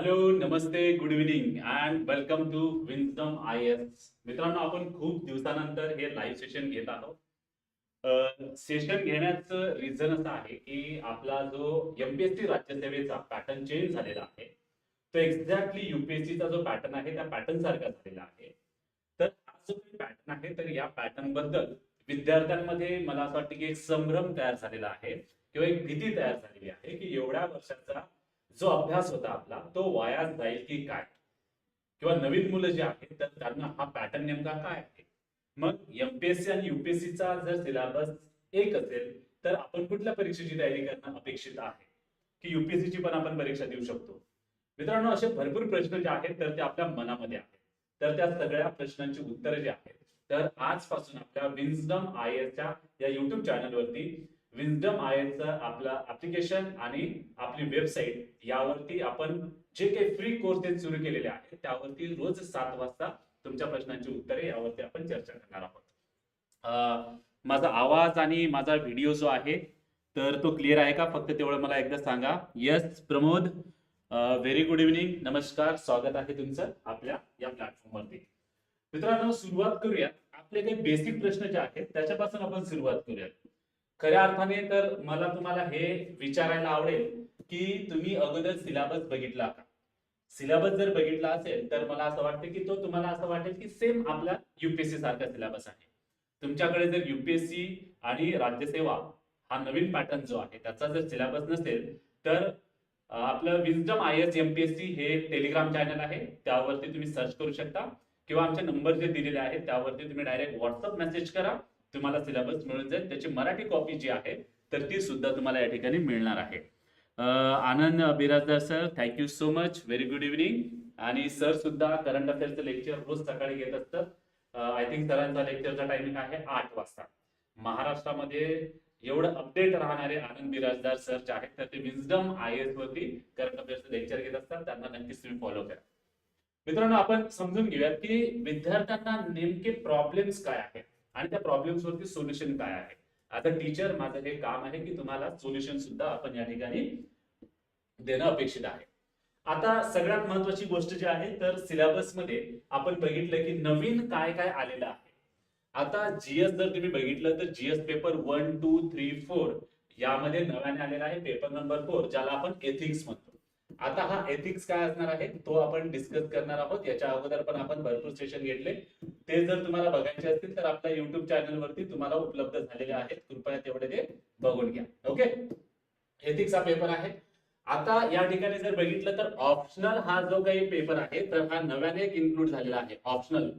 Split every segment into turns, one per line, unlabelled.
Hello Namaste good evening and welcome to wisdom I S मित्रांनो आपण खूप दिवसानंतर हे लाईव्ह सेशन घेत आहोत. सेशन घेण्याचं रिझन असं आहे की आपला जो एमपीएससी राज्यसेवेचा पॅटर्न चेंज झालेला आहे तो एक्झॅक्टली युपीएससीचा जो पॅटर्न आहे त्या पॅटर्न सारखा झालेला आहे. तर हा जो पॅटर्न आहे तर या पॅटर्नबद्दल विद्यार्थ्यांमध्ये मला असं वाटतं की एक संभ्रम तयार झालेला आहे किंवा एक भीती तयार झालेली आहे की एवढ्या वर्षाचा जो अभ्यास होता आपला तो वाया जाईल की काय? किंवा नवीन मुलं जे आहेत तर त्यांना हा पॅटर्न नेमका काय आहे? मग एमपीएससी आणि युपीएससीचा जर सिलेबस एक असेल तर आपण कुठल्या परीक्षेची तयारी करणं अपेक्षित आहे? की युपीएससीची पण आपण परीक्षा देऊ शकतो? मित्रांनो असे भरपूर प्रश्न जे आहेत तर ते आपल्या मनामध्ये आहेत. तर त्या सगळ्या प्रश्नांची उत्तरं जी आहेत तर आजपासून आपल्या विन्सडम आय एसच्या या युट्यूब चॅनलवरती विजडम आय एसचं आपला ऍप्लिकेशन आणि आपली वेबसाईट यावरती आपण जे काही फ्री कोर्सेस सुरू केलेले आहेत त्यावरती रोज सात वाजता तुमच्या प्रश्नांची उत्तरे यावरती आपण चर्चा करणार आहोत. माझा आवाज आणि माझा व्हिडिओ जो आहे तर तो क्लिअर आहे का? फक्त तेवढं मला एकदा सांगा. Yes Pramod. Very good evening नमस्कार. स्वागत आहे तुमचं आपल्या या प्लॅटफॉर्मवरती मित्रांनो सुरुवात करूया आपले काही बेसिक प्रश्न जे आहेत त्याच्यापासून आपण सुरुवात करूयात. खऱ्या अर्थाने तर मला तुम्हाला हे विचारायला आवडेल की तुम्ही अगोदर सिलेबस बघितला का? सिलेबस जर बघितला असेल तर मला असं वाटतं की तो तुम्हाला असं वाटेल की सेम आपला युपीएससी सारखा सिलेबस आहे. तुमच्याकडे जर युपीएससी आणि राज्यसेवा हा नवीन पॅटर्न जो आहे त्याचा जर सिलेबस नसेल तर आपलं विजडम आय एस एमपीएससी हे टेलिग्राम चॅनल आहे. त्यावरती तुम्ही सर्च करू शकता. किंवा आमचे नंबर जे दिलेले आहेत त्यावरती तुम्ही डायरेक्ट व्हॉट्सअप मेसेज करा. तुम्हाला सिलेबस मिळून जाईल. त्याची मराठी कॉपी जी आहे तर ती सुद्धा तुम्हाला या ठिकाणी मिळणार आहे. Anand Birajdar sir thank you so much very good evening आणि सर सुद्धा करंट अफेअरचं लेक्चर रोज सकाळी घेत असतात. आय थिंक सरांचा लेक्चरचा टायमिंग आहे आठ वाजता. महाराष्ट्रामध्ये एवढं अपडेट राहणारे आनंद बिराजदार सर जे आहेत तर ते विजडम आय एस वरती करंट अफेअर्सचं लेक्चर घेत असतात. त्यांना नक्कीच तुम्ही फॉलो करा. मित्रांनो आपण समजून घेऊयात की विद्यार्थ्यांना नेमके प्रॉब्लेम्स काय आहेत. आणि त्या प्रॉब्लेम्स वरती सोल्युशन काय आहे? आता टीचर माझं हे काम आहे की तुम्हाला सोल्युशन सुद्धा आपण या ठिकाणी देणं अपेक्षित आहे. आता सगळ्यात महत्वाची गोष्ट जी आहे तर सिलेबसमध्ये आपण बघितलं की नवीन काय काय आलेलं आहे. आता जीएस जर तुम्ही बघितलं तर GS paper one two three four यामध्ये नव्याने आलेला आहे पेपर नंबर फोर ज्याला आपण एथिक्स म्हणतो. आता हा एथिक्स काय असणार आहे? तो आपण डिस्कस करणार आहोत. याच्या अगोदर पण आपण भरपूर सेशन घेतले. ते जर तुम्हाला बघायचे असतील तर आपल्या युट्यूब चॅनलवरती तुम्हाला उपलब्ध झालेले आहेत. कृपया तेवढे ते बघून घ्या. ओके एथिक्स हा पेपर आहे. आता या ठिकाणी जर बघितलं तर ऑप्शनल हा जो काही पेपर आहे तर हा नव्याने एक इन्क्लूड झालेला आहे. ऑप्शनल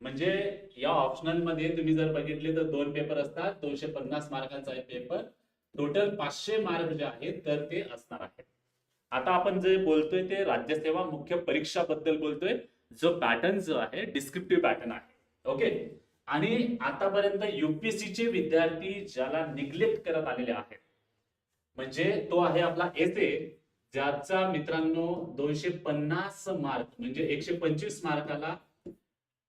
म्हणजे या ऑप्शनलमध्ये तुम्ही जर बघितले तर दोन पेपर असतात. दोनशे पन्नास मार्कांचा आहे पेपर टोटल पाचशे मार्क जे आहेत तर ते असणार आहेत. आता आपण जे बोलतोय ते राज्यसेवा मुख्य परीक्षा बद्दल बोलतोय. जो पॅटर्न जो आहे डिस्क्रिप्टिव्ह पॅटर्न आहे. ओके आणि आतापर्यंत युपीएससीचे विद्यार्थी ज्याला निग्लेक्ट करत आलेले आहेत म्हणजे तो आहे आपला एसे ज्याचा मित्रांनो दोनशे पन्नास मार्क म्हणजे एकशे पंचवीस मार्काला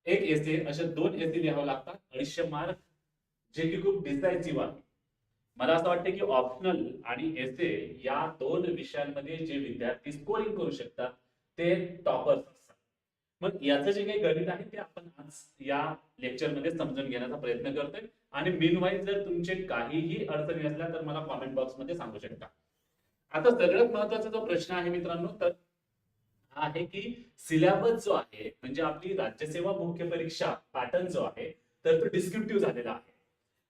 एक एसे असे दोन एसे लिहावं लागतात. अडीचशे मार्क जे की खूप डिसायसिव्ह आहे. मला असं वाटतं की ऑप्शनल आणि एसे या दोन विषयांमध्ये जे विद्यार्थी स्कोरिंग करू शकतात ते टॉपर्स असतात. मग याचं जे काही गणित आहे ते आपण आज या लेक्चरमध्ये समजून घेण्याचा प्रयत्न करतोय. आणि मीनवाईज जर तुमचे काहीही अडचणी असल्या तर मला कॉमेंट बॉक्समध्ये सांगू शकता. आता सगळ्यात महत्त्वाचा जो प्रश्न आहे मित्रांनो तर हा आहे की सिलेबस जो आहे म्हणजे आपली राज्यसेवा मुख्य परीक्षा पॅटर्न जो आहे तर तो डिस्क्रिप्टिव्ह झालेला आहे.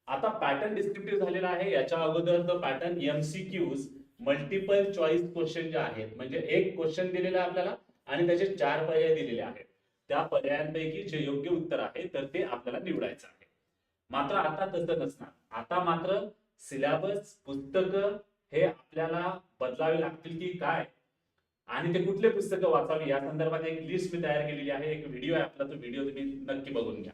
आता पॅटर्न डिस्क्रिप्टिव्ह झालेला आहे. याच्या अगोदर pattern MCQs multiple choice question जे आहेत म्हणजे एक क्वेश्चन दिलेला आहे आपल्याला आणि त्याचे चार पर्याय दिलेले आहेत. त्या पर्यायांपैकी जे योग्य उत्तर आहे तर ते आपल्याला निवडायचं आहे. मात्र आता तसं नसणार. आता मात्र सिलेबस पुस्तक हे आपल्याला बदलावे लागतील की काय? आणि ते कुठले पुस्तकं वाचावी? या संदर्भात एक लिस्ट मी तयार केलेली आहे. एक व्हिडिओ आहे आपला तो व्हिडिओ तुम्ही नक्की बघून घ्या.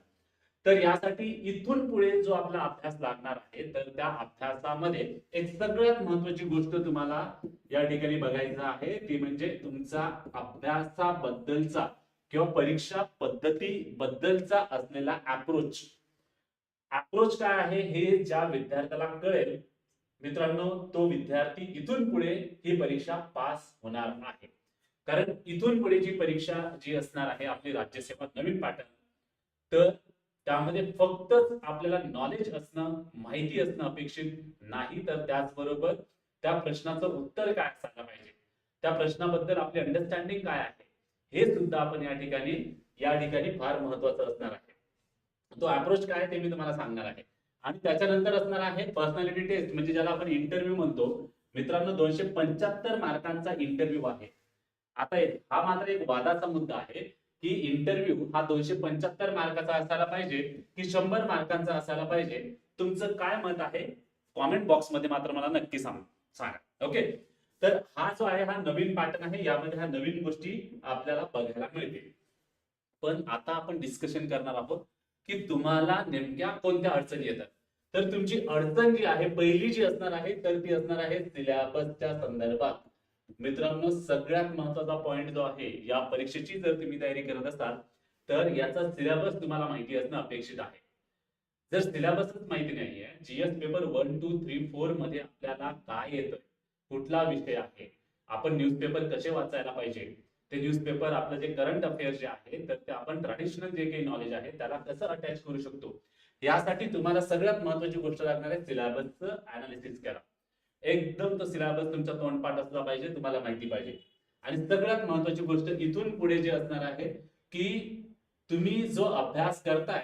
तर यासाठी इथून पुढे जो आपला अभ्यास लागणार आहे तर त्या अभ्यासामध्ये एक सगळ्यात महत्वाची गोष्ट तुम्हाला या ठिकाणी बघायचं आहे ती म्हणजे तुमचा अभ्यासाबद्दलचा किंवा परीक्षा पद्धती बद्दलचा असलेला अप्रोच अप्रोच काय आहे हे ज्या विद्यार्थ्याला कळेल मित्रांनो तो विद्यार्थी इथून पुढे ही परीक्षा पास होणार आहे. कारण इथून पुढे जी परीक्षा जी असणार आहे आपली राज्यसेवा नवीन पॅटर्न तर त्यामध्ये फक्तच आपल्याला नॉलेज असणं माहिती असणं अपेक्षित नाही तर त्याचबरोबर त्या प्रश्नाचं उत्तर काय असायला पाहिजे? त्या प्रश्नाबद्दल आपली अंडरस्टँडिंग काय आहे? हे सुद्धा आपण या ठिकाणी या ठिकाणी फार महत्वाचं असणार आहे. तो अप्रोच काय ते मी तुम्हाला सांगणार आहे. आणि त्याच्यानंतर असणार आहे पर्सनॅलिटी टेस्ट म्हणजे ज्याला आपण इंटरव्ह्यू म्हणतो. मित्रांनो दोनशे पंच्याहत्तर मार्कांचा इंटरव्ह्यू आहे. आता हा मात्र एक वादाचा मुद्दा आहे. की इंटरव्ह्यू हा दोनशे पंच्याहत्तर मार्काचा असायला पाहिजे की शंभर मार्कांचा असायला पाहिजे? तुमचं काय मत आहे? कॉमेंट बॉक्समध्ये मात्र मला नक्की सांग सांगा. ओके तर हा जो आहे हा नवीन पॅटर्न आहे. यामध्ये ह्या नवीन गोष्टी आपल्याला बघायला मिळतील. पण आता आपण डिस्कशन करणार आहोत की तुम्हाला नेमक्या कोणत्या अडचणी येतात. तर तुमची अडचण जी आहे पहिली जी असणार आहे तर ती असणार आहे सिलेबसच्या संदर्भात. मित्रांनो सगळ्यात महत्त्वाचा पॉइंट जो आहे या परीक्षेची जर तुम्ही तयारी करत असाल तर याचा सिलेबस तुम्हाला माहिती असणं अपेक्षित आहे. जर सिलेबसच माहिती नाहीये GS paper one two three फोरमध्ये आपल्याला काय येतं कुठला विषय आहे? आपण न्यूजपेपर कसे वाचायला पाहिजे? ते न्यूजपेपर आपलं जे करंट अफेअर जे आहे तर ते आपण ट्रॅडिशनल जे काही नॉलेज आहे त्याला कसं अटॅच करू शकतो? यासाठी तुम्हाला सगळ्यात महत्वाची गोष्ट लागणार आहे सिलेबसचं अनालिसिस करा. एकदम तो सिलेबस तुमचा तोंडपाठ असला पाहिजे तुम्हाला माहिती पाहिजे. आणि सगळ्यात महत्वाची गोष्ट इथून पुढे जे असणार आहे की तुम्ही जो अभ्यास करताय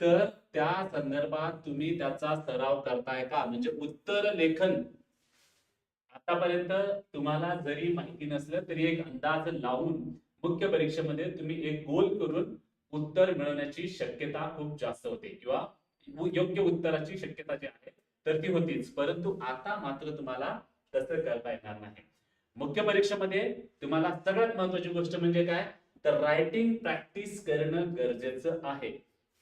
तर त्या संदर्भात तुम्ही त्याचा सराव करताय का? म्हणजे उत्तर लेखन. आतापर्यंत तुम्हाला जरी माहिती नसलं तरी एक अंदाज लावून मुख्य परीक्षेमध्ये तुम्ही एक गोल करून उत्तर मिळवण्याची शक्यता खूप जास्त होते. किंवा योग्य उत्तराची शक्यता जी आहे तर ती होतीच. परंतु आता मात्र तुम्हाला तसं करता येणार नाही. मुख्य परीक्षेमध्ये तुम्हाला सगळ्यात महत्वाची गोष्ट म्हणजे काय? तर रायटिंग प्रॅक्टिस करणं गरजेचं आहे.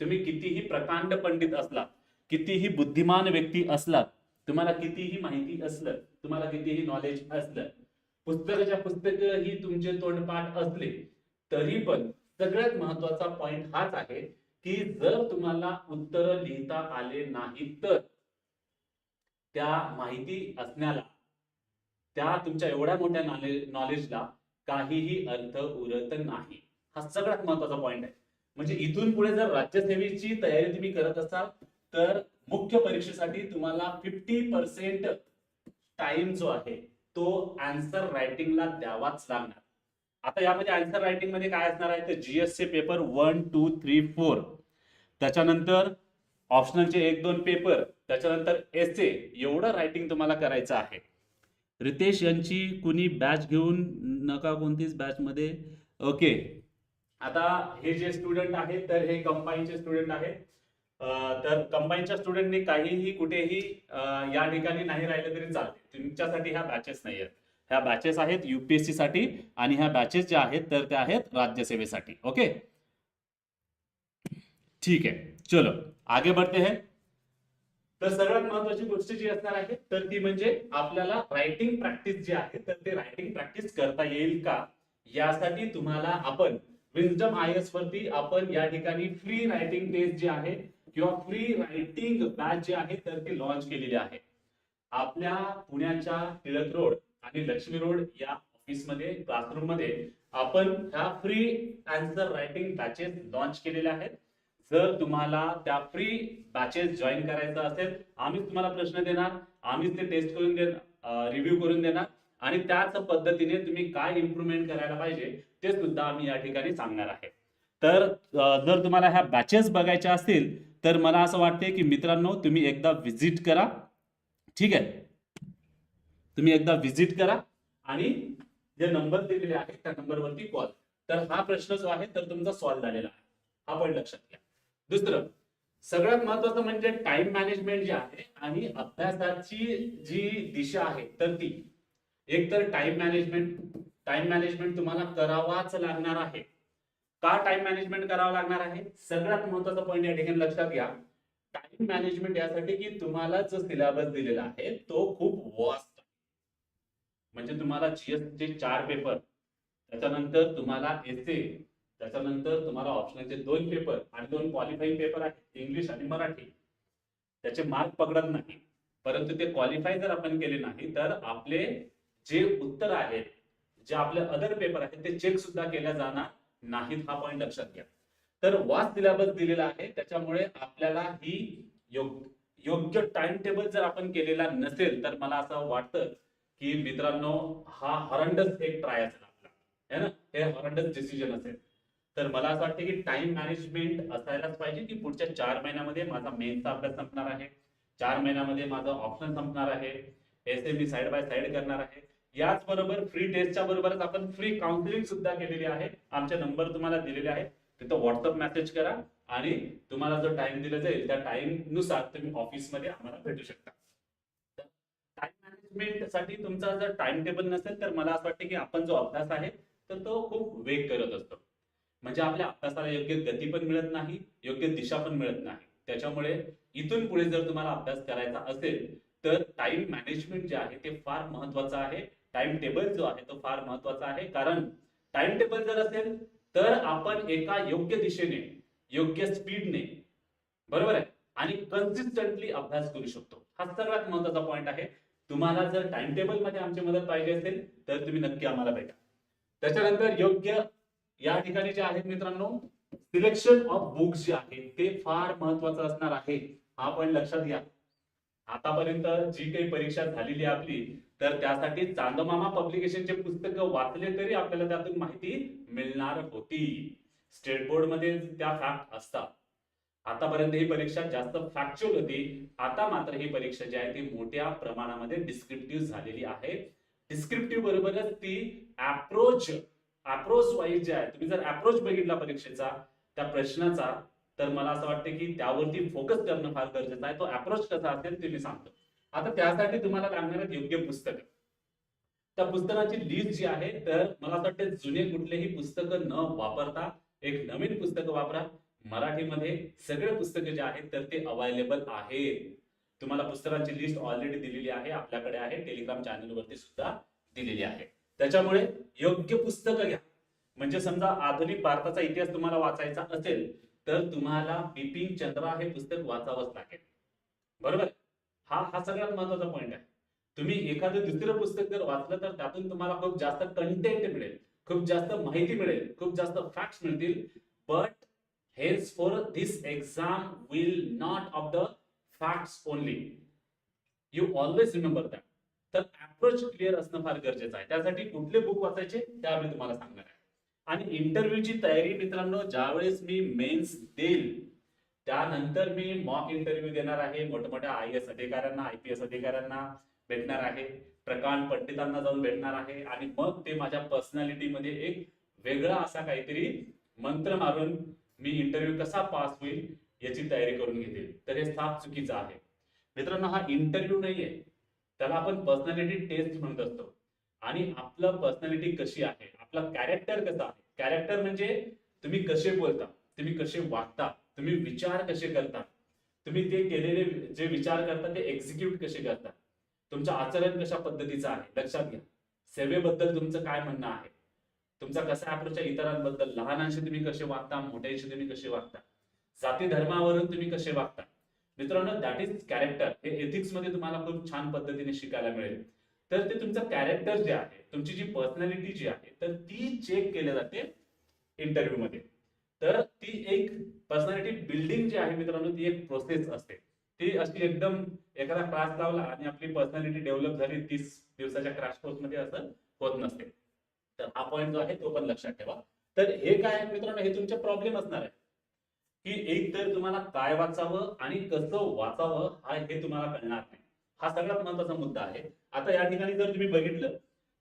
तुम्ही कितीही प्रकांड पंडित असलात कितीही बुद्धिमान व्यक्ती असलात तुम्हाला कितीही माहिती असलं तुम्हाला कितीही नॉलेज असलं पुस्तकाच्या पुस्तक ही तुमचे तोंडपाठ असले तरी पण सगळ्यात महत्त्वाचा पॉइंट हाच आहे की जर तुम्हाला उत्तर लिहिता आले नाही तर. त्या माहिती असण्याला त्या तुमच्या एवढ्या मोठ्या नॉलेज नॉलेजला काहीही अर्थ उरत नाही. हा सगळ्यात महत्त्वाचा पॉइंट आहे. म्हणजे इथून पुढे जर राज्यसेवेची तयारी तुम्ही करत असाल तर मुख्य परीक्षेसाठी तुम्हाला फिफ्टी पर्सेंट टाइम जो आहे तो आन्सर रायटिंगला द्यावाच लागणार. आता यामध्ये आन्सर रायटिंगमध्ये काय असणार आहे? तर जीएसचे paper one two three four त्याच्यानंतर ऑप्शनलचे एक दोन पेपर त्याच्यानंतर एस एवढं रायटिंग तुम्हाला करायचं आहे. रितेश यांची कुणी बॅच घेऊन नका कोणतीच बॅचमध्ये ओके आता हे जे स्टुडंट आहेत तर हे कंबाईनचे स्टुडंट आहेत. तर कंबाईनच्या स्टुडंटनी काहीही कुठेही या ठिकाणी नाही राहिलं तरी चालते तुमच्यासाठी ह्या बॅचेस नाही आहेत. ह्या बॅचेस आहेत युपीएससी साठी आणि ह्या बॅचेस ज्या आहेत तर त्या आहेत राज्यसेवेसाठी. ओके ठीक आहे चलो आगे बढ़ते हैं. तर सगळ्यात महत्वाची गोष्ट जी असणार आहे तर ती म्हणजे आपल्याला रायटिंग प्रॅक्टिस जी आहे तर ते रायटिंग प्रॅक्टिस करता येईल का? यासाठी तुम्हाला आपण विजडम आय एस वरती आपण या ठिकाणी फ्री रायटिंग टेस्ट जी आहे किंवा फ्री रायटिंग बॅच जी आहे तर ती लॉन्च केलेली आहे. आपल्या पुण्याच्या टिळक रोड आणि लक्ष्मी रोड या ऑफिसमध्ये क्लासरूममध्ये आपण ह्या free answer writing batches launch केलेल्या आहेत. जर तुम्हाला त्या फ्री बॅचेस जॉईन करायचं असेल आम्हीच तुम्हाला प्रश्न देणार आम्हीच ते टेस्ट करून देणार रिव्ह्यू करून देणार. आणि त्याच पद्धतीने तुम्ही काय इम्प्रुव्हमेंट करायला पाहिजे ते सुद्धा आम्ही या ठिकाणी सांगणार आहे. तर जर तुम्हाला ह्या बॅचेस बघायच्या असतील तर मला असं वाटते की मित्रांनो तुम्ही एकदा व्हिजिट करा. ठीक आहे? तुम्ही एकदा व्हिजिट करा. आणि जे नंबर दिलेले आहेत त्या नंबरवरती कॉल तर हा प्रश्न जो आहे तर तुमचा सॉल्व्ह झालेला आहे. हा पण लक्षात घ्या. दुसरं सगळ्यात महत्वाचं म्हणजे टाइम मॅनेजमेंट जे आहे आणि अभ्यासाची जी दिशा आहे तर ती. एक तर टाइम मॅनेजमेंट टाइम मॅनेजमेंट तुम्हाला करावाच लागणार आहे. का टाइम मॅनेजमेंट करावं लागणार आहे? सगळ्यात महत्त्वाचा पॉईंट या ठिकाणी लक्षात घ्या. टाइम मॅनेजमेंट यासाठी की तुम्हाला जो सिलेबस दिलेला आहे तो खूप वास्ट म्हणजे तुम्हाला जीएस चे चार पेपर त्याच्यानंतर तुम्हाला एसे त्याच्यानंतर तुम्हाला ऑप्शनचे दोन पेपर आणि दोन क्वालिफाईंग पेपर आहेत इंग्लिश आणि मराठी. त्याचे मार्क पकडत नाही. परंतु ते क्वालिफाय जर आपण केले नाही तर आपले जे उत्तर आहेत जे आपले अदर पेपर आहेत ते चेक सुद्धा केल्या जाणार नाहीत हा पॉईंट लक्षात घ्या. तर वाच सिलेबस दिलेला आहे त्याच्यामुळे आपल्याला ही योग्य योग्य टाइम टेबल जर आपण केलेला नसेल तर मला असं वाटतं की मित्रांनो हा हॉरंडस एक ट्राय असेल आपला. है ना? हे हॉरंडस डिसिजन असेल. तर मला असं वाटतं की टाइम मॅनेजमेंट असायलाच पाहिजे की पुढच्या चार महिन्यामध्ये माझा मेनचा अभ्यास संपणार आहे. चार महिन्यामध्ये माझं ऑप्शन संपणार आहे. S M side by side करणार आहे. याच बरोबर फ्री टेस्टच्या बरोबरच आपण फ्री काउन्सिलिंग सुद्धा केलेली आहे. आमचे नंबर तुम्हाला दिलेले आहेत. तिथं व्हॉट्सअप मेसेज करा आणि तुम्हाला जो टाइम दिला जाईल त्या टाइमनुसार तुम्ही ऑफिसमध्ये आम्हाला भेटू शकता. टाइम मॅनेजमेंटसाठी तुमचा जर टाइम टेबल नसेल तर मला असं वाटतं की आपण जो अभ्यास आहे तर तो खूप वेग करत असतो. म्हणजे आपल्या अभ्यासाला योग्य गती पण मिळत नाही योग्य दिशा पण मिळत नाही. त्याच्यामुळे इथून पुढे जर तुम्हाला अभ्यास करायचा असेल तर टाइम मॅनेजमेंट जे आहे ते फार महत्वाचं आहे. टाइम टेबल जो आहे तो फार महत्त्वाचा आहे. कारण टाइम टेबल जर असेल तर आपण एका योग्य दिशेने योग्य स्पीडने बरोबर आहे? आणि कन्सिस्टंटली अभ्यास करू शकतो. हा सर्वात महत्त्वाचा पॉईंट आहे. तुम्हाला जर टाइम टेबलमध्ये आमची मदत पाहिजे असेल तर तुम्ही नक्की आम्हाला भेटा. त्याच्यानंतर योग्य या ठिकाणी जे आहेत मित्रांनो सिलेक्शन ऑफ बुक्स जे आहे ते फार महत्वाचं असणार आहे. हा पण लक्षात घ्या. आतापर्यंत जी काही परीक्षा झालेली आहे आपली तर त्यासाठी चांदमामा पब्लिकेशनचे पुस्तक वाचले तरी आपल्याला त्यातून माहिती मिळणार होती. स्टेट बोर्डमध्ये त्या फॅक्ट असतात. आतापर्यंत ही परीक्षा जास्त फॅक्च्युअल होती. आता मात्र ही परीक्षा जी आहे ती मोठ्या प्रमाणामध्ये डिस्क्रिप्टिव्ह झालेली आहे. डिस्क्रिप्टिव्ह बरोबरच ती अप्रोच अप्रोच वाईज जे आहे तुम्ही जर अप्रोच बघितला परीक्षेचा त्या प्रश्नाचा तर मला असं वाटतं की त्यावरती फोकस करणं फार गरजेचं आहे. तो अप्रोच कसा असेल ते मी सांगतो. आता त्यासाठी तुम्हाला लागणार आहेत योग्य पुस्तकं. त्या पुस्तकाची लिस्ट जी आहे तर मला असं वाटतं जुने कुठलेही पुस्तकं न वापरता एक नवीन पुस्तकं वापरा. मराठीमध्ये सगळे पुस्तकं जे आहेत तर ते अवेलेबल आहेत. तुम्हाला पुस्तकांची लिस्ट ऑलरेडी दिलेली आहे आपल्याकडे आहे. टेलिग्राम चॅनलवरती सुद्धा दिलेली आहे. त्याच्यामुळे योग्य पुस्तकं घ्या. म्हणजे समजा आधुनिक भारताचा इतिहास तुम्हाला वाचायचा असेल तर तुम्हाला बिपिन चंद्रा हे पुस्तक वाचावंच लागेल. बरोबर? हा हा सगळ्यात महत्त्वाचा पॉईंट आहे. तुम्ही एखादं दुसरं पुस्तक जर वाचलं तर त्यातून तुम्हाला खूप जास्त कंटेंट मिळेल खूप जास्त माहिती मिळेल खूप जास्त फॅक्ट्स मिळतील. But hails for this exam will not of the facts only you always remember that approach clear असणं फार गरजेचं आहे. त्यासाठी कुठले बुक वाचायचे ते आम्ही तुम्हाला सांगणार आहे. आणि इंटरव्ह्यूची तयारी मित्रांनो ज्यावेळेस मी मेन्स देईल त्यानंतर मी मॉक इंटरव्ह्यू देणार आहे. मोठमोठ्या आय एस अधिकाऱ्यांना आय पी एस अधिकाऱ्यांना भेटणार आहे. प्रकांड पंडितांना जाऊन भेटणार आहे. आणि मग ते माझ्या पर्सनॅलिटीमध्ये एक वेगळा असा काहीतरी मंत्र मारून मी इंटरव्ह्यू कसा पास होईल याची तयारी करून घेतील. तर हे साफ चुकीचं आहे. मित्रांनो हा इंटरव्ह्यू नाहीये. त्याला आपण पर्सनॅलिटी टेस्ट म्हणत असतो. आणि आपलं पर्सनॅलिटी कशी आहे? आपला कॅरेक्टर कसा आहे? कॅरेक्टर म्हणजे तुम्ही कसे बोलता? तुम्ही कसे वागता? तुम्ही विचार कसे करता? तुम्ही ते केलेले जे विचार करता ते एक्झिक्यूट कसे करता? तुमचं आचरण कशा पद्धतीचं आहे? लक्षात घ्या. सेवेबद्दल तुमचं काय म्हणणं आहे? तुमचा कसा अप्रोच आहे इतरांबद्दल? लहानांशी तुम्ही कसे वागता? मोठ्यांशी तुम्ही कसे वागता? जाती धर्मावरून तुम्ही कसे वागता? मित्रांनो दॅट इज कॅरेक्टर हे एथिक्समध्ये तुम्हाला खूप छान पद्धतीने शिकायला मिळेल. तर ते तुमचं कॅरेक्टर जे आहे तुमची जी पर्सनॅलिटी जी आहे तर ती चेक केली जाते इंटरव्ह्यू मध्ये. तर ती एक पर्सनॅलिटी बिल्डिंग जी आहे मित्रांनो ती एक प्रोसेस असते. ती अशी एकदम एखादा क्लास लावला आणि आपली पर्सनॅलिटी डेव्हलप झाली तीस दिवसाच्या क्रॅश कोर्समध्ये असं होत नसते. तर हा पॉईंट जो आहे तो पण लक्षात ठेवा. तर हे काय मित्रांनो हे तुमचे प्रॉब्लेम असणार आहे. की एक तर तुम्हाला काय वाचावं आणि कसं वाचावं हा हे तुम्हाला कळणार नाही. हा सगळ्यात महत्त्वाचा मुद्दा आहे. आता या ठिकाणी जर तुम्ही बघितलं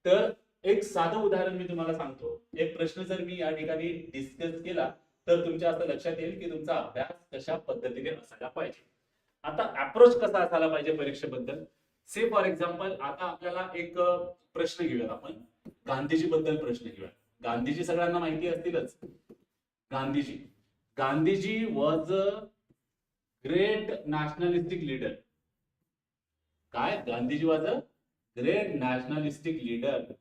तर एक साधं उदाहरण मी तुम्हाला सांगतो. एक प्रश्न जर मी या ठिकाणी डिस्कस केला तर तुमच्या असं लक्षात येईल की तुमचा अभ्यास कशा पद्धतीने असायला पाहिजे. आता अप्रोच कसा असायला पाहिजे परीक्षेबद्दल? से फॉर एक्झाम्पल आता आपल्याला एक प्रश्न घेऊयात आपण. गांधीजी बद्दल प्रश्न घेऊया गांधीजी सगळ्यांना माहिती असतीलच. Gandhiji. Gandhiji was a great nationalistic leader काय? Gandhiji was a great nationalistic leader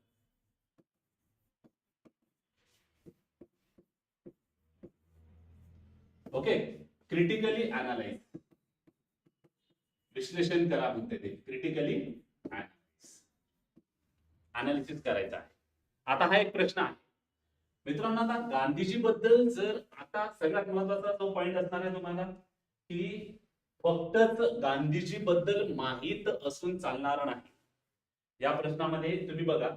okay critically analyse विश्लेषण करा म्हणते ते. क्रिटिकली अनालिसिस करायचं आहे. आता हा एक प्रश्न आहे. मित्रांनो आता गांधीजी बद्दल जर आता सगळ्यात महत्त्वाचा जो पॉइंट असणार आहे तुम्हाला की फक्तच गांधीजी बद्दल माहीत असून चालणार नाही. या प्रश्नामध्ये तुम्ही बघा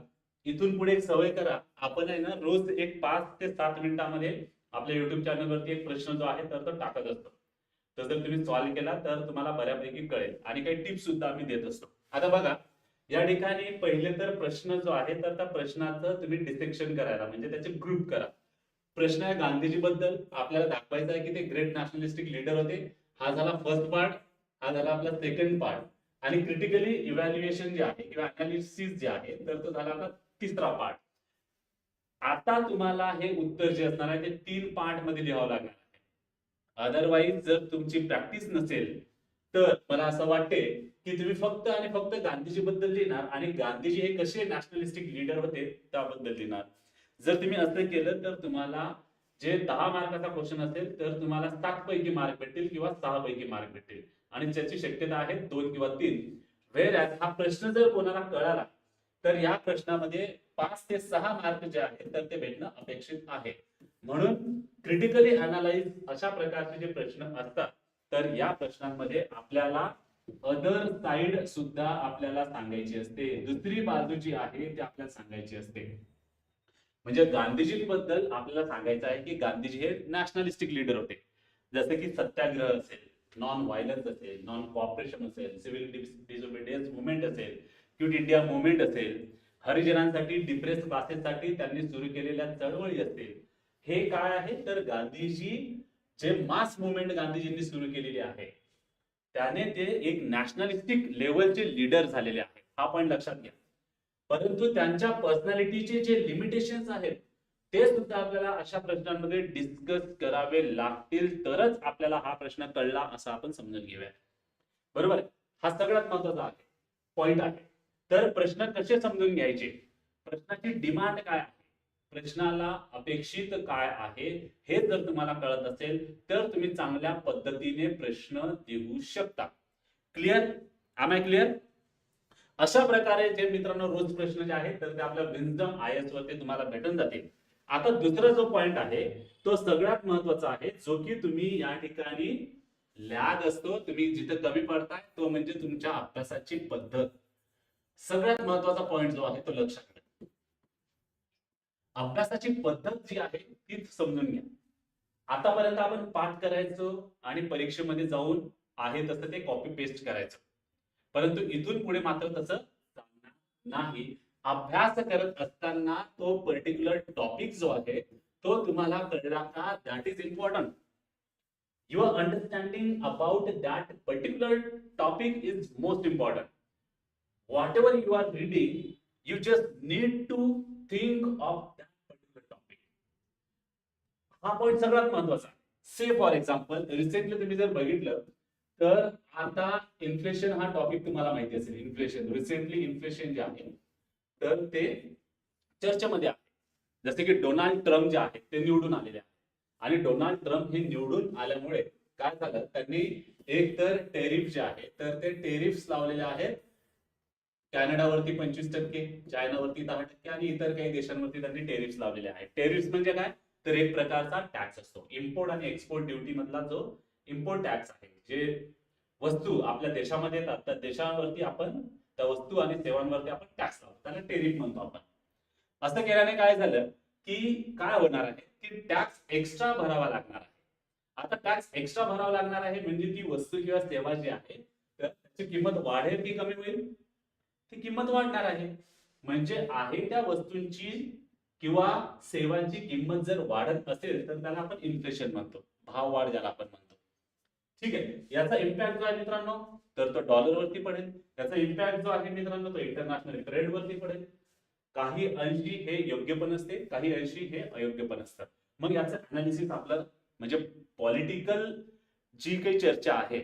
इथून पुढे एक सवय करा. आपण आहे ना रोज एक पाच ते सात मिनिटामध्ये आपल्या युट्यूब चॅनलवरती एक प्रश्न जो आहे तर तो टाकत असतो. तर जर तुम्ही सॉल्व्ह केला तर तुम्हाला बऱ्यापैकी कळेल. आणि काही टिप्स सुद्धा आम्ही देत असतो. आता बघा या ठिकाणी पहिले तर प्रश्न जो आहे तर त्या प्रश्नाचं तुम्ही डिसेक्शन करायला म्हणजे त्याचे ग्रुप करा. प्रश्न आहे गांधीजी बद्दल आपल्याला दाखवायचा आहे की ते ग्रेट नॅशनलिस्टिक लीडर होते. हा झाला फर्स्ट पार्ट हा झाला आपला सेकंड पार्ट आणि क्रिटिकली इव्हॅल्युएशन जे आहे किंवा अनालिसिस जे आहे तर तो झाला आपला तिसरा पार्ट आता तुम्हाला हे उत्तर जे असणार आहे ते तीन पार्टमध्ये लिहावं लागणार आहे. अदरवाईज जर तुमची प्रॅक्टिस नसेल तर मला असं वाटते की तुम्ही फक्त आणि फक्त गांधीजी बद्दल लिहिणार आणि गांधीजी हे कसे नॅशनलिस्टिक लीडर होते त्याबद्दल लिहिणार. जर तुम्ही असं केलं तर तुम्हाला जे दहा मार्काचा क्वेश्चन असेल तर तुम्हाला सात पैकी मार्क भेटतील किंवा सहा पैकी मार्क भेटतील. आणि ज्याची शक्यता आहे दोन किंवा तीन. वेर हा प्रश्न जर कोणाला कळाला तर या प्रश्नामध्ये पाच ते सहा मार्क जे आहेत तर ते भेटणं अपेक्षित आहे. म्हणून क्रिटिकली अनालाइज अशा प्रकारचे जे प्रश्न असतात तर या प्रश्नांमध्ये आपल्याला अदर साइड सुद्धा आपल्याला सांगायची असते. दुसरी बाजू जी आहे ती आपल्याला सांगायची असते. म्हणजे गांधीजींबद्दल आपल्याला सांगायचं आहे की गांधीजी हे नॅशनलिस्टिक लीडर होते. जसे की सत्याग्रह असेल नॉन व्हायलन्स असेल नॉन कॉपरेशन असेल सिव्हिल डिसोबिडियन्स मुवमेंट असेल क्यूट इंडिया मुवमेंट असेल हरिजनांसाठी डिप्रेस क्लासेससाठी त्यांनी सुरू केलेल्या चळवळी असतील. हे काय आहे? तर गांधीजी जे मास मुवमेंट गांधीजींनी सुरू केलेली आहे त्याने ते एक नॅशनलिस्टिक लेवलचे लीडर झालेले आहे हा पॉईंट लक्षात घ्या. परंतु त्यांच्या पर्सनॅलिटीचे जे लिमिटेशन आहेत ते सुद्धा आपल्याला अशा प्रश्नांमध्ये डिस्कस करावे लागतील तरच आपल्याला हा प्रश्न कळला असं आपण समजून घेऊया. बरोबर? हा सगळ्यात महत्त्वाचा आहे. पॉइंट आहे. तर प्रश्न कसे समजून घ्यायचे? प्रश्नाची डिमांड काय आहे? प्रश्नाला अपेक्षित काय आहे हे जर तुम्हाला कळत असेल तर तुम्ही चांगल्या पद्धतीने प्रश्न देऊ शकता. क्लिअर आम आय क्लिअर अशा प्रकारे जे मित्रांनो रोज प्रश्न जे आहेत तर ते आपल्या विंजम आय एस वरती तुम्हाला भेटून जातील. आता दुसरा जो पॉइंट आहे तो सगळ्यात महत्त्वाचा आहे जो की तुम्ही या ठिकाणी लॅग असतो तुम्ही जिथे कमी पडताय तो म्हणजे तुमच्या अभ्यासाची पद्धत. सगळ्यात महत्त्वाचा पॉइंट जो आहे तो लक्षात अभ्यासाची पद्धत जी आहे ती समजून घ्या. आतापर्यंत आपण पाठ करायचो आणि परीक्षेमध्ये जाऊन आहे तसं ते कॉपी पेस्ट करायचं. परंतु इथून पुढे मात्र तसं चालणार नाही. अभ्यास करत असताना तो पर्टिक्युलर टॉपिक जो आहे तो तुम्हाला कळला का? That is important your understanding about that particular topic is most important whatever you are reading you just need to think of हा पॉईंट सगळ्यात महत्त्वाचा. से फॉर एक्झाम्पल रिसेंटली तुम्ही जर बघितलं तर आता इन्फ्लेशन हा टॉपिक तुम्हाला माहिती असेल इन्फ्लेशन रिसेंटली इन्फ्लेशन जे आहे तर ते चर्चेमध्ये आहे. जसे की डोनाल्ड ट्रम्प जे आहेत ते निवडून आलेले आहेत आणि डोनाल्ड ट्रम्प हे निवडून आल्यामुळे काय झालं त्यांनी एक तर टेरिफ जे आहे तर ते टेरिफ्स लावलेले आहेत. कॅनडावरती पंचवीस टक्के चायनावरती दहा टक्के आणि इतर काही देशांवरती त्यांनी टेरिफ्स लावलेले आहेत. टेरिफ्स म्हणजे काय? तर एक प्रकारचा टॅक्स असतो. इम्पोर्ट आणि एक्सपोर्ट ड्युटी मधला जो इम्पोर्ट टॅक्स आहे जे वस्तू आपल्या देशामध्ये येतात त्या देशावरती आपण त्या वस्तू आणि सेवांवरती आपण टॅक्स लावतो. त्याला टेरिफ म्हणतो आपण. असं केल्याने काय झालं की काय होणार आहे? की टॅक्स एक्स्ट्रा भरावा लागणार आहे. आता टॅक्स एक्स्ट्रा भरावा लागणार आहे म्हणजे ती वस्तू किंवा सेवा जी आहे तर त्याची किंमत वाढेल की कमी होईल? ती किंमत वाढणार आहे. म्हणजे आहे त्या वस्तूंची किंवा सेवांची किंमत जर वाढत असेल तर त्याला आपण इन्फ्लेशन म्हणतो. भाव वाढ ज्याला आपण म्हणतो. ठीक आहे? याचा इम्पॅक्ट जो आहे मित्रांनो तर तो डॉलर वरती पडेल. त्याचा इम्पॅक्ट जो आहे मित्रांनो तो इंटरनॅशनल ट्रेड वरती पडेल. काही अंशी हे योग्य पण असते काही अंशी हे अयोग्य पण असतात. मग याचं अनालिसिस आपलं म्हणजे पॉलिटिकल जी काही चर्चा आहे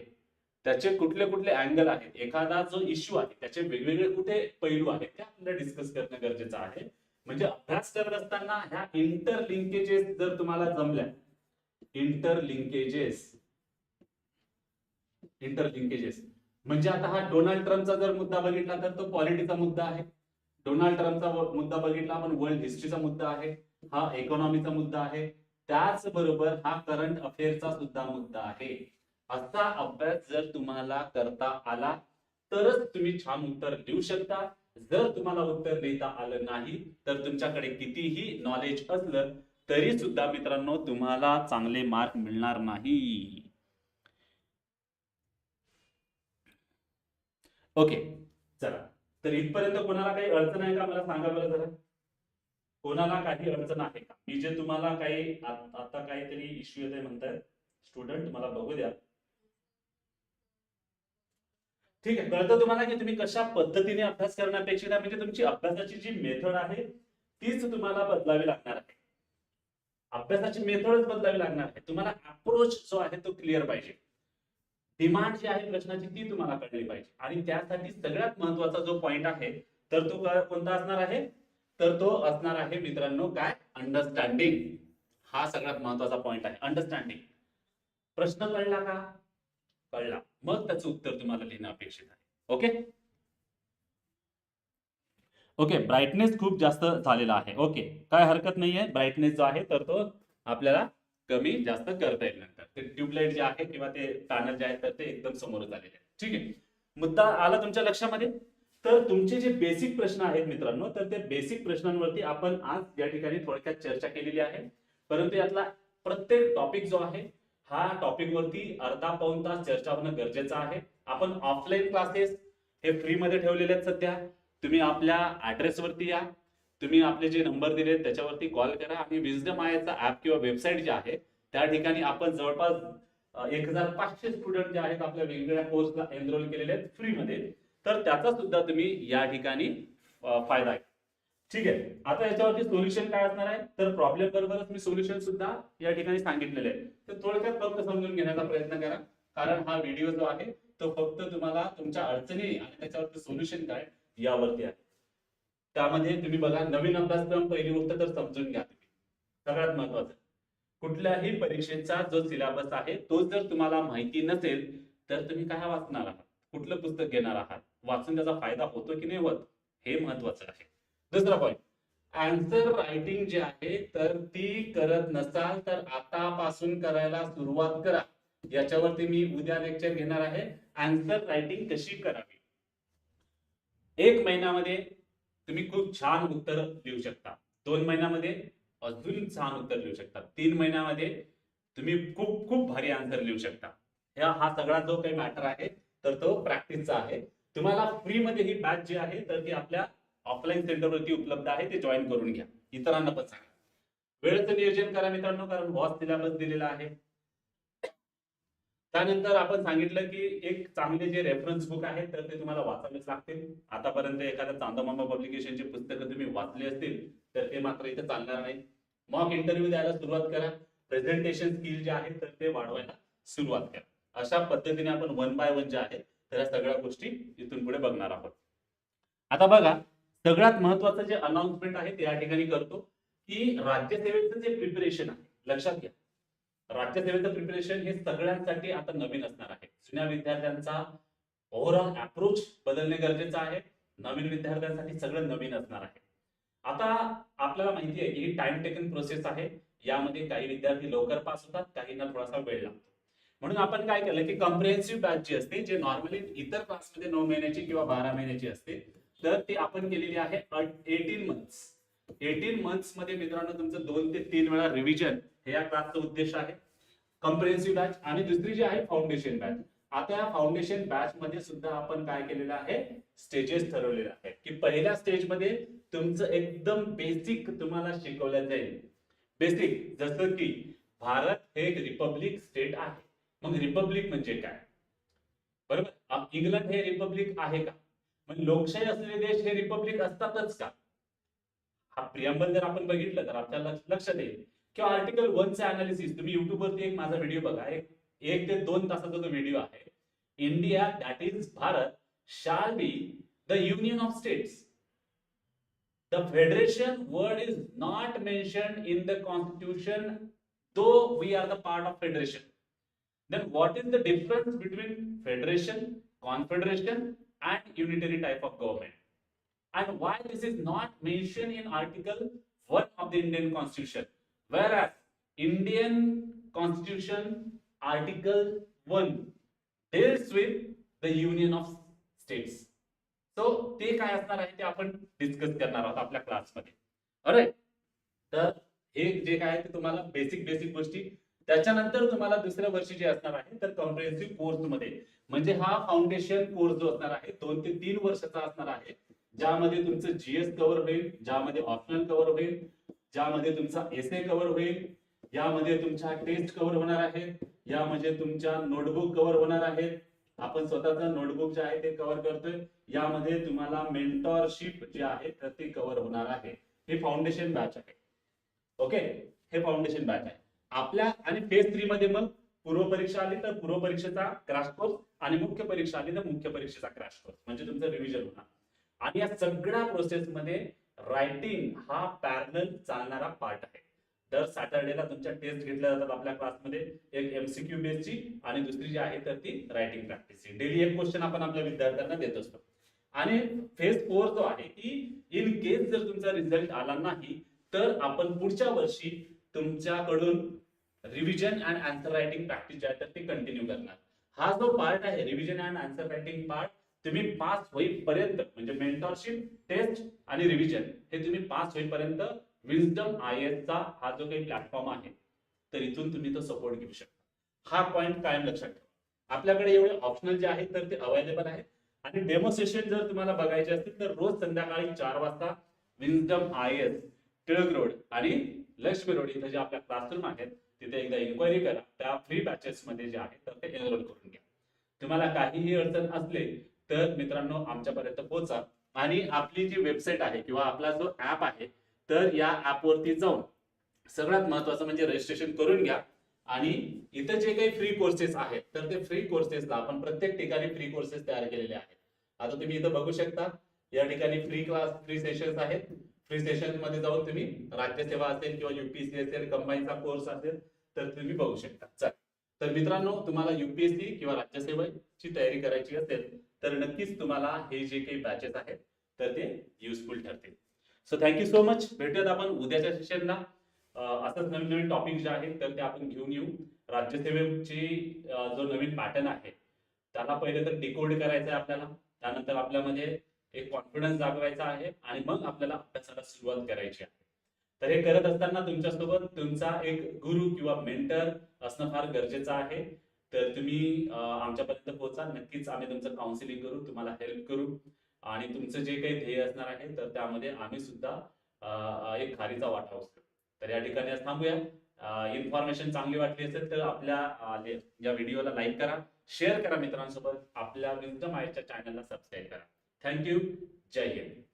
त्याचे कुठले कुठले अँगल आहेत एखादा जो इश्यू आहे त्याचे वेगवेगळे कुठे पैलू आहेत ते आपल्याला डिस्कस करणं गरजेचं आहे. म्हणजे अभ्यास करत असताना ह्या इंटर लिंकेजेस जर तुम्हाला जमल्या इंटर लिंकेजेस इंटर लिंकेजेस म्हणजे आता हा डोनाल्ड ट्रम्पचा जर मुद्दा बघितला तर तो पॉलिटीचा मुद्दा आहे. डोनाल्ड ट्रम्पचा मुद्दा बघितला आपण वर्ल्ड हिस्ट्रीचा मुद्दा आहे. हा इकॉनॉमीचा मुद्दा आहे. त्याचबरोबर हा करंट अफेअरचा सुद्धा मुद्दा आहे. असा अभ्यास जर तुम्हाला करता आला तरच तुम्ही छान उत्तर देऊ शकता. जर तुम्हाला उत्तर देता आलं नाही तर तुमच्याकडे कितीही नॉलेज असलं तरी सुद्धा मित्रांनो तुम्हाला चांगले मार्क मिळणार नाही. ओके चला. तर इथपर्यंत कोणाला काही अडचण आहे का? मला सांगा बरं जरा. कोणाला काही अडचण आहे का? मी जे तुम्हाला काही आता काहीतरी इश्यू येते म्हणताय स्टुडंट मला बघू द्या. ठीक आहे. कळतं तुम्हाला की तुम्ही कशा पद्धतीने अभ्यास करण्यापेक्षा म्हणजे तुमची अभ्यासाची जी मेथड आहे तीच तुम्हाला बदलावी लागणार आहे. अभ्यासाची मेथडच बदलावी लागणार आहे. तुम्हाला अप्रोच जो आहे तो क्लिअर पाहिजे. डिमांड जी आहे प्रश्नाची ती तुम्हाला कळली पाहिजे. आणि त्यासाठी सगळ्यात महत्त्वाचा जो पॉइंट आहे तर तो कोणता असणार आहे? तर तो असणार आहे मित्रांनो काय? अंडरस्टँडिंग हा सगळ्यात महत्त्वाचा पॉइंट आहे. अंडरस्टँडिंग प्रश्न कळला का? कळला. मग त्याचं उत्तर तुम्हाला लिहिणं अपेक्षित आहे. ओके ओके ब्राईटनेस खूप जास्त झालेला आहे. ओके काय हरकत नाहीये. ब्राईटनेस जो आहे तर तो आपल्याला कमी जास्त करता येईल नंतर. ते ट्यूबलाईट जे आहे किंवा ते पॅनल जे आहे तर ते एकदम समोरच आलेले आहे. ठीक आहे? मुद्दा आला तुमच्या लक्षामध्ये? तर तुमचे जे बेसिक प्रश्न आहेत मित्रांनो तर ते बेसिक प्रश्नांवरती आपण आज या ठिकाणी थोडक्यात चर्चा केलेली आहे. परंतु यातला प्रत्येक टॉपिक जो आहे हा टॉपिक वरती अर्धा पाऊन तास चर्चा होणं गरजेचं आहे. आपण ऑफलाईन क्लासेस हे फ्री मध्ये ठेवलेले आहेत सध्या. तुम्ही आपल्या ऍड्रेसवरती या. तुम्ही आपले जे नंबर दिले आहेत त्याच्यावरती कॉल करा आणि विजडम आयचा ऍप किंवा वेबसाईट जे आहे त्या ठिकाणी आपण जवळपास एक हजार पाचशे स्टुडंट जे आहेत आपल्या वेगवेगळ्या कोर्सला एनरोल केलेले आहेत फ्रीमध्ये तर त्याचा सुद्धा तुम्ही या ठिकाणी फायदा आहे ठीक आहे. आता याच्यावरती सोल्युशन काय असणार आहे? तर प्रॉब्लेम बरोबरच मी सोल्युशन सुद्धा या ठिकाणी सांगितलेले आहे. तर थोडक्यात फक्त समजून घेण्याचा प्रयत्न करा. कारण हा व्हिडिओ जो आहे तो फक्त तुम्हाला तुमच्या अडचणी आणि त्याच्यावरती सोल्युशन काय यावरती आहे. त्यामध्ये तुम्ही बघा नवीन अभ्यासक्रम पहिली गोष्ट तर समजून घ्या तुम्ही. सगळ्यात महत्वाचं. कुठल्याही परीक्षेचा जो सिलेबस आहे तो जर तुम्हाला माहिती नसेल तर तुम्ही काय वाचणार आहात? कुठलं पुस्तक घेणार आहात? वाचून त्याचा फायदा होतो की नाही होत? हे महत्वाचं आहे. दुसरा पॉईंट आन्सर रायटिंग जी आहे तर ती करत नसाल तर आतापासून करायला सुरुवात करा. याच्यावरती मी उद्या लेक्चर घेणार आहे. आन्सर रायटिंग कशी करावी? एक महिन्यामध्ये तुम्ही खूप छान उत्तर लिहू शकता. दोन महिन्यामध्ये अजून छान उत्तर लिहू शकता. तीन महिन्यामध्ये तुम्ही खूप खूप भारी आन्सर लिहू शकता. ह्या हा सगळा जो काही मॅटर आहे तर तो प्रॅक्टिसचा आहे. तुम्हाला फ्री मध्ये ही बॅच जी आहे तर ती आपल्या ऑफलाईन सेंटरवरती उपलब्ध आहे ते जॉईन करून घ्या. इतरांना पण सांगा. वेळेचं नियोजन करा मित्रांनो कारण वॉच सिलेबस दिलेला आहे. त्यानंतर आपण सांगितलं की एक चांगले जे रेफरन्स बुक आहेत तर ते तुम्हाला वाचावेच लागतील. आतापर्यंत एखाद्या चांदामामा पब्लिकेशनचे पुस्तकं तुम्ही वाचली असतील तर ते मात्र इथे चालणार नाही. मॉक इंटरव्ह्यू द्यायला सुरुवात करा. प्रेझेंटेशन स्किल जे आहेत तर ते वाढवायला सुरुवात करा. अशा पद्धतीने आपण वन बाय वन जे आहे तर या सगळ्या गोष्टी इथून पुढे बघणार आहोत. आता बघा सगळ्यात महत्वाचं जे अनाउन्समेंट आहे ते या ठिकाणी करतो की राज्यसेवेचं जे प्रिपरेशन आहे लक्षात घ्या. राज्यसेवेचं प्रिपरेशन हे सगळ्यांसाठी आता नवीन असणार आहे. जुन्या विद्यार्थ्यांचा ओव्हरऑल अप्रोच बदलणे गरजेचं आहे. नवीन विद्यार्थ्यांसाठी सगळं नवीन असणार आहे. आता आपल्याला माहिती आहे की ही टाइम टेकन प्रोसेस आहे. यामध्ये काही विद्यार्थी लवकर पास होतात काहींना थोडासा वेळ लागतो. म्हणून आपण काय केलं की कम्प्रिहेन्सिव्ह बॅच जी असते जे नॉर्मली इतर क्लासमध्ये नऊ महिन्याची किंवा बारा महिन्याची असते तर ती आपण केलेली आहे एटीन मंथ्स एटीन मंथ्समध्ये मित्रांनो तुमचं दोन ते तीन वेळा रिव्हिजन हे या क्लासचा उद्देश आहे. कम्प्रिहेन्सिव्ह बॅच आणि दुसरी जी आहे फाउंडेशन बॅच आता या फाउंडेशन बॅच मध्ये सुद्धा आपण काय केलेलं आहे? स्टेजेस ठरवलेले आहे की पहिल्या स्टेजमध्ये तुमचं एकदम बेसिक तुम्हाला शिकवलं जाईल. बेसिक जसं की भारत हे एक रिपब्लिक स्टेट आहे. मग रिपब्लिक म्हणजे काय? बरोबर? इंग्लंड हे रिपब्लिक आहे का? लोकशाही देश हे रिपब्लिक का? हा प्रियंबल जर आपण बघितलं तर आपल्याला किंवा आर्टिकल वनचे अनालिसिस तुम्ही युट्यूब वरती एक माझा व्हिडिओ बघा. एक एक ते दोन तासाचा व्हिडिओ आहे. India that is Bharat shall be the union of states the federation word is not mention in the constitution though we are the part of federation then what is the difference between federation, confederation and unitary type of government and why this is not mentioned in Article 1 of the Indian Constitution. Whereas Indian Constitution Article 1 deals with the Union of States. So ते काय असणार आहे ते आपण discuss करणार आहोत आपल्या क्लासमध्ये अरे तर हे जे काय आहे ते तुम्हाला बेसिक बेसिक गोष्टी त्याच्यानंतर तुम्हाला दुसऱ्या वर्षी जे असणार आहे तर कॉम्प्रिहेन्सिव्ह कोर्समध्ये. म्हणजे हा फाउंडेशन कोर्स जो असणार आहे दोन ते तीन वर्षाचा असणार आहे ज्यामध्ये तुमचं जीएस कव्हर होईल ज्यामध्ये ऑप्शनल कव्हर होईल ज्यामध्ये तुमचा एसे कव्हर होईल यामध्ये तुमच्या टेस्ट कव्हर होणार आहेत यामध्ये तुमच्या नोटबुक कव्हर होणार आहेत. आपण स्वतःचा नोटबुक जे आहे ते कव्हर करतोय यामध्ये तुम्हाला मेंटॉरशिप जे आहे तर ते कव्हर होणार आहे. हे फाउंडेशन बॅच आहे. ओके हे फाउंडेशन बॅच आहे. आपल्या आणि फेज थ्री मध्ये मग पूर्व परीक्षा आली तर पूर्व परीक्षेचा क्रॅश कोर्स आणि मुख्य परीक्षा आली तर मुख्य परीक्षेचा क्रॅश कोर्स म्हणजे तुमचं रिव्हिजन होणार. आणि या सगळ्या प्रोसेसमध्ये रायटिंग हा पॅरल चालणारा पार्ट आहे. दर सॅटर्डेला तुमच्या टेस्ट घेतल्या जातात आपल्या क्लासमध्ये एक एमसीक्यू बेसची आणि दुसरी जी आहे तर ती रायटिंग प्रॅक्टिसची डेली एक क्वेश्चन आपण आपल्या विद्यार्थ्यांना देत असतो. आणि फेज फोर जो आहे की इन केस जर तुमचा रिझल्ट आला नाही तर आपण पुढच्या वर्षी तुमच्याकडून revision and answer writing practice जे आहे तर ते कंटिन्यू करणार. हा जो पार्ट आहे revision and answer writing part तुम्ही पास होईपर्यंत म्हणजे मेंटॉरशिप टेस्ट आणि रिव्हिजन हे तुम्ही पास होईपर्यंत विजडम आय एस चा हा जो काही प्लॅटफॉर्म आहे तर इथून तुम्ही तो सपोर्ट घेऊ शकता. हा पॉईंट कायम लक्षात ठेवा. आपल्याकडे एवढे ऑप्शनल जे आहेत तर ते अवेलेबल आहेत. आणि डेमो सेशन जर तुम्हाला बघायचे असतील तर रोज संध्याकाळी चार वाजता wisdom I S Tilak road आणि लक्ष्मी रोड इथं जे आपल्या क्लासरूम आहेत तिथे एकदा इन्क्वायरी करा. त्या फ्री बॅचेस मध्ये जे आहे तर ते एनरोल करून घ्या. तुम्हाला काहीही अडचण असले तर मित्रांनो आमच्यापर्यंत पोहोचा. आणि आपली जी वेबसाईट आहे किंवा आपला जो ऍप आहे तर या ऍपवरती जाऊन सगळ्यात महत्वाचं म्हणजे रजिस्ट्रेशन करून घ्या. आणि इथं जे काही फ्री कोर्सेस आहेत तर ते फ्री कोर्सेसला आपण प्रत्येक ठिकाणी फ्री कोर्सेस तयार केलेले आहेत. आता तुम्ही इथं बघू शकता या ठिकाणी फ्री क्लास फ्री सेशन्स आहेत. फ्री सेशनमध्ये जाऊन तुम्ही राज्यसेवा असेल किंवा युपीएससी असेल कंबाईनचा कोर्स असेल तर तुम्ही बघू शकता. चालेल तर मित्रांनो तुम्हाला युपीएससी किंवा राज्यसेवेची तयारी करायची असेल तर नक्कीच तुम्हाला हे जे काही बॅचेस आहेत तर ते युजफुल ठरतील. सो थँक्यू सो मच भेटूयात आपण उद्याच्या सेशनला असंच नवीन नवीन टॉपिक जे आहेत तर ते आपण घेऊन येऊ. राज्यसेवेची जो नवीन पॅटर्न आहे त्याला पहिले तर डिकोड करायचं आहे आपल्याला. त्यानंतर आपल्यामध्ये एक कॉन्फिडन्स जागवायचा आहे आणि मग आपल्याला अभ्यासाला सुरुवात करायची आहे. तर हे करत असताना तुमच्यासोबत तुमचा एक गुरु किंवा मेंटर असणं फार गरजेचं आहे. तर तुम्ही आमच्यापर्यंत पोहोचा. नक्कीच आम्ही तुमचं काउन्सिलिंग करू तुम्हाला हेल्प करू. आणि तुमचं जे काही ध्येय असणार आहे तर त्यामध्ये आम्ही सुद्धा एक खारीचा वाटा असतो तर या ठिकाणी आज थांबूया. इन्फॉर्मेशन चांगली वाटली असेल तर आपल्या या व्हिडिओला लाईक करा. शेअर करा मित्रांसोबत. आपल्या विजडम आयच्या चॅनलला सबस्क्राईब करा. थँक्यू जय हिंद